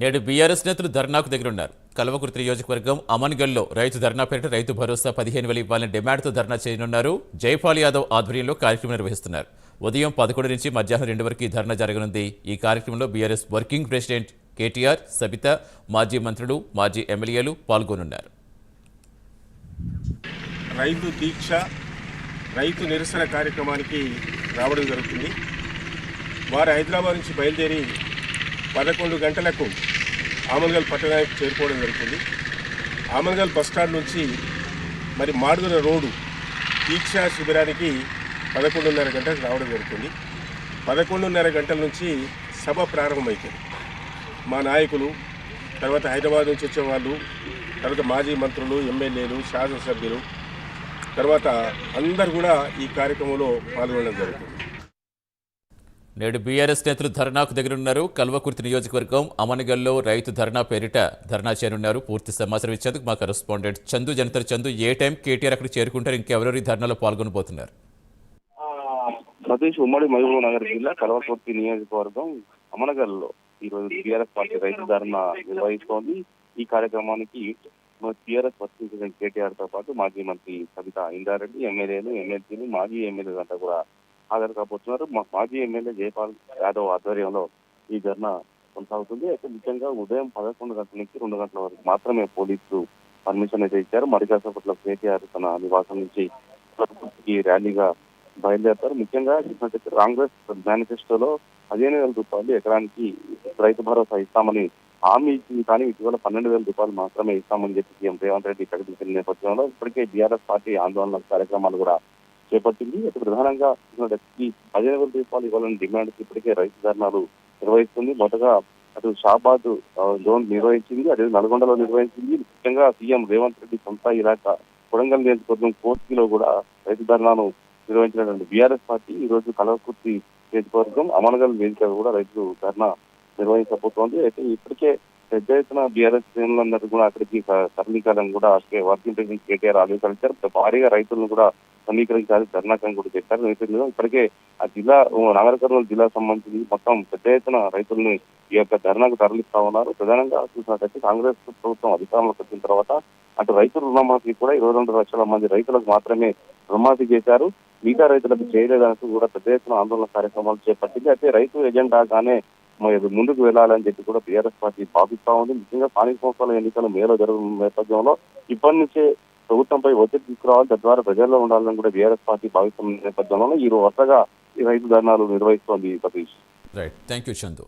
నేడు బీఆర్ఎస్ నేతలు ధర్నాకు దగ్గరున్నారు. కల్వకుర్తి నియోజకవర్గం అమన్గల్లో రైతు ధర్నా పేరిట రైతు భరోసా పదిహేను వేలు ఇవ్వాలని డిమాండ్తో ధర్నా చేయనున్నారు. జైపాల్ యాదవ్ ఆధ్వర్యంలో కార్యక్రమం నిర్వహిస్తున్నారు. ఉదయం పదకొండు నుంచి మధ్యాహ్నం రెండు వరకు ఈ ధర్నా జరగనుంది. ఈ కార్యక్రమంలో BRS working president KTR Sabitha మాజీ మంత్రులు మాజీ ఎమ్మెల్యేలు పాల్గొనున్నారు. రైతు దీక్ష రైతు నిరసన కార్యక్రమానికి రావడం జరుగుతుంది. వారు హైదరాబాద్ నుంచి బయలుదేరి పదకొండు గంటలకు ఆమన్గల్ పట్టణానికి చేరుకోవడం జరుగుతుంది. ఆమన్గల్ బస్ స్టాండ్ నుంచి మరి మాడుదల రోడ్డు దీక్షా శిబిరానికి పదకొండున్నర గంటలకు రావడం జరుగుతుంది. పదకొండున్నర గంటల నుంచి సభ ప్రారంభమవుతుంది మా నాయకులు తర్వాత హైదరాబాద్ నుంచి వచ్చేవాళ్ళు తర్వాత మాజీ మంత్రులు ఎమ్మెల్యేలు శాసనసభ్యులు తర్వాత అందరు కూడా ఈ కార్యక్రమంలో పాల్గొనడం జరుగుతుంది. నేడు బీఆర్ఎస్ నేతలు ధర్నాకు దగ్గరున్నారు. కల్వకుర్తి నియోజకవర్గం అమనగల్లో రైతు ధర్నా పేరిట ధర్నా చేరున్నారు పూర్తి సమాచారం ఇచ్చేందుకు మా కరెస్పాండెంట్ చందు జనతర్ చందు. ఏ టైం కేటీఆర్ అక్కడ చేరుకుంటారు? ఇంకెవరెవరు ధర్నాలో పాల్గొనబోతున్నారు సతీష్ ఉమ్మడి మహబూబ్ నగర్ జిల్లా కల్వకుర్తి నియోజకవర్గం అమనగల్లో ఈ రోజు టీఆర్ఎస్ పార్టీ రైతు ధర్నా నిర్వహిస్తోంది. ఈ కార్యక్రమానికి టీఆర్ఎస్ వర్తించిన కేటీఆర్తో పాటు మాజీ మంత్రి సబితా ఇందారెడ్డి ఎమ్మెల్యేలు ఎమ్మెల్సీలు మాజీ ఎమ్మెల్యేలు అంతా కూడా హాజరు కాబోతున్నారు. మా మాజీ ఎమ్మెల్యే జయపాల్ యాదవ్ ఆధ్వర్యంలో ఈ ధర్నా కొనసాగుతుంది. అయితే ముఖ్యంగా ఉదయం పదకొండు గంటల నుంచి రెండు గంటల వరకు మాత్రమే పోలీసులు పర్మిషన్ అయితే ఇచ్చారు. మరికాసపట్ల కేటీఆర్ తన నివాసం నుంచి ఈ ర్యాలీగా బయలుదేరతారు. ముఖ్యంగా చూసినట్టయితే కాంగ్రెస్ మేనిఫెస్టోలో పదిహేను వేల రూపాయలు ఎకరానికి రైతు భరోసా ఇస్తామని హామీ ఇచ్చింది. కానీ ఇటీవల పన్నెండు వేల రూపాయలు మాత్రమే ఇస్తామని చెప్పి సీఎం రేవంత్ రెడ్డి ప్రకటించిన నేపథ్యంలో ఇప్పటికే బీఆర్ఎస్ పార్టీ ఆందోళన కార్యక్రమాలు కూడా చేపట్టింది. అయితే ప్రధానంగా ఈ పదిహేను వేల రూపాయలు ఇవ్వాలని డిమాండ్ ఇప్పటికే రైతు ధర్నాలు నిర్వహిస్తుంది. మొదటగా అటు షాబాద్ జోన్ నిర్వహించింది. అదే నల్గొండలో నిర్వహించింది. ముఖ్యంగా సీఎం రేవంత్ రెడ్డి సొంత ఇలాక కొడంగల్ నియోజకవర్గం కోర్టులో కూడా రైతు ధర్నాను నిర్వహించినటువంటి బీఆర్ఎస్ పార్టీ ఈ రోజు కలవకుర్తి నియోజకవర్గం అమనగల్ నియోజకవర్గం కూడా రైతు ధర్నా నిర్వహించబోతోంది. అయితే ఇప్పటికే పెద్ద ఎత్తున బీఆర్ఎస్ శ్రేణులందరూ కూడా అక్కడికి స- తరలించాలని కూడా కే- వర్కింగ్ ప్రెసిడెంట్ కేటీఆర్ ఆదేశాలిచ్చారు. భారీగా రైతులను కూడా సమీకరించాలి ధర్నాకం కూడా చేశారు రైతులు ఇప్పటికే ఆ జిల్లా ఓ నాగర్ కర్నూలు జిల్లా సంబంధించి మొత్తం పెద్ద ఎత్తున రైతుల్ని ఈ యొక్క ధర్నాకు తరలిస్తా ఉన్నారు. ప్రధానంగా చూసినట్టయితే కాంగ్రెస్ ప్రభుత్వం అధికారంలోకి వచ్చిన తర్వాత అటు రైతుల రుణమాఫీ కూడా ఇరవై రెండు లక్షల మంది రైతులకు మాత్రమే రుణమాఫీ చేశారు. మిగతా రైతులకు చేయలేదనకు కూడా పెద్ద ఎత్తున ఆందోళన కార్యక్రమాలు చేపట్టింది. అయితే రైతు ఎజెండాగానే ముందుకు వెళ్ళాలని చెప్పి కూడా బీఆర్ఎస్ పార్టీ భావిస్తా ఉంది. ముఖ్యంగా స్థానిక సంస్థల ఎన్నికలు మేలో జరగడం నేపథ్యంలో ఇప్పటి నుంచే ప్రభుత్వంపై ఒత్తిడి తీసుకురావాలి. తద్వారా ప్రజల్లో ఉండాలని కూడా బీఆర్ఎస్ పార్టీ భావిస్తున్న నేపథ్యంలో ఈ వరుసగా ఈ రైతు ధర్నాలు నిర్వహిస్తోంది Satish. Right thank you Chandu